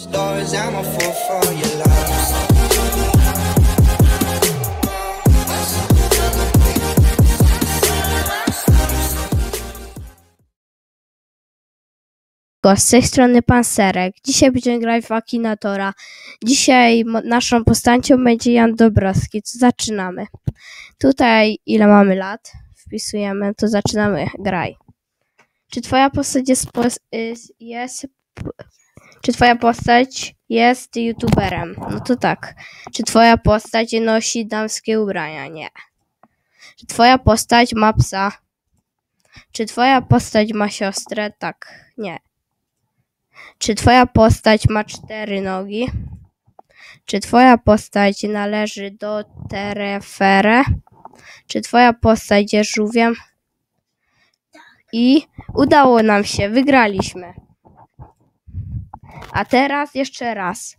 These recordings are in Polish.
Stories, I'm a fool for your love. Z tej strony Pan Serek. Dzisiaj będziemy grać w Akinatora. Dzisiaj naszą postacią będzie Jan Dobrowski. Zaczynamy. Tutaj ile mamy lat? Wpisujemy, to zaczynamy. Graj. Czy twoja postać jest, y- jest czy twoja postać jest youtuberem? No to tak. Czy twoja postać nosi damskie ubrania? Nie. Czy twoja postać ma psa? Czy twoja postać ma siostrę? Tak. Nie. Czy twoja postać ma cztery nogi? Czy twoja postać należy do Terefere? Czy twoja postać jest żółwiem? I udało nam się, wygraliśmy. A teraz jeszcze raz.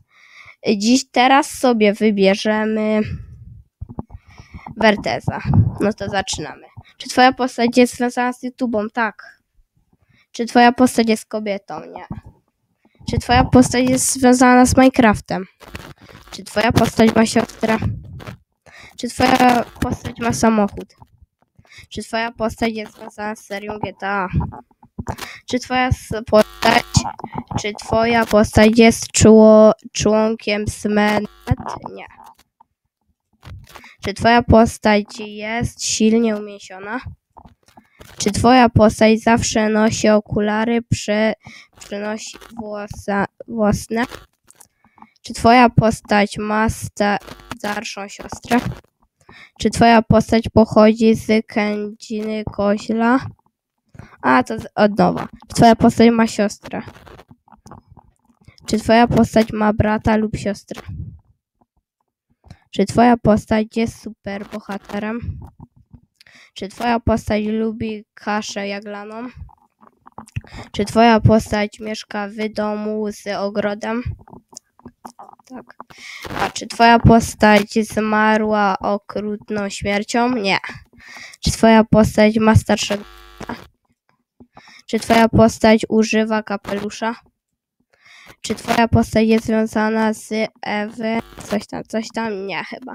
Dziś teraz sobie wybierzemy Werteza. No to zaczynamy. Czy twoja postać jest związana z YouTubą? Tak. Czy twoja postać jest kobietą? Nie. Czy twoja postać jest związana z Minecraftem? Czy twoja postać ma siostrę? Czy twoja postać ma samochód? Czy twoja postać jest związana z serią GTA? Czy twoja postać, czy twoja postać jest czło, członkiem SMET? Nie. Czy twoja postać jest silnie umięsiona? Czy twoja postać zawsze nosi okulary, prze, przenosi włosa, własne? Czy twoja postać ma sta, starszą siostrę? Czy twoja postać pochodzi z Kędziny Koźla? A, to od nowa. Czy twoja postać ma siostrę? Czy twoja postać ma brata lub siostrę? Czy twoja postać jest super bohaterem? Czy twoja postać lubi kaszę jaglaną? Czy twoja postać mieszka w domu z ogrodem? Tak. A czy twoja postać zmarła okrutną śmiercią? Nie. Czy twoja postać ma starszego? Czy twoja postać używa kapelusza? Czy twoja postać jest związana z Ewy? Coś tam, coś tam? Nie, chyba.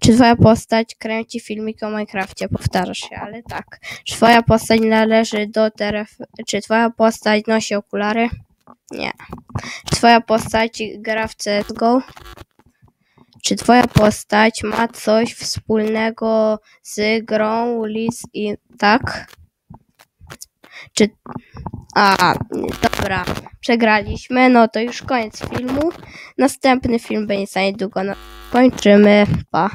Czy twoja postać kręci filmiki o Minecrafcie? Powtarzasz się, ale tak. Czy twoja postać należy do teref... Czy twoja postać nosi okulary? Nie. Czy twoja postać gra w CSGO? Czy twoja postać ma coś wspólnego z grą Lis i tak? Czy... A, dobra. Przegraliśmy, no to już koniec filmu. Następny film będzie za niedługo. No, kończymy. Pa.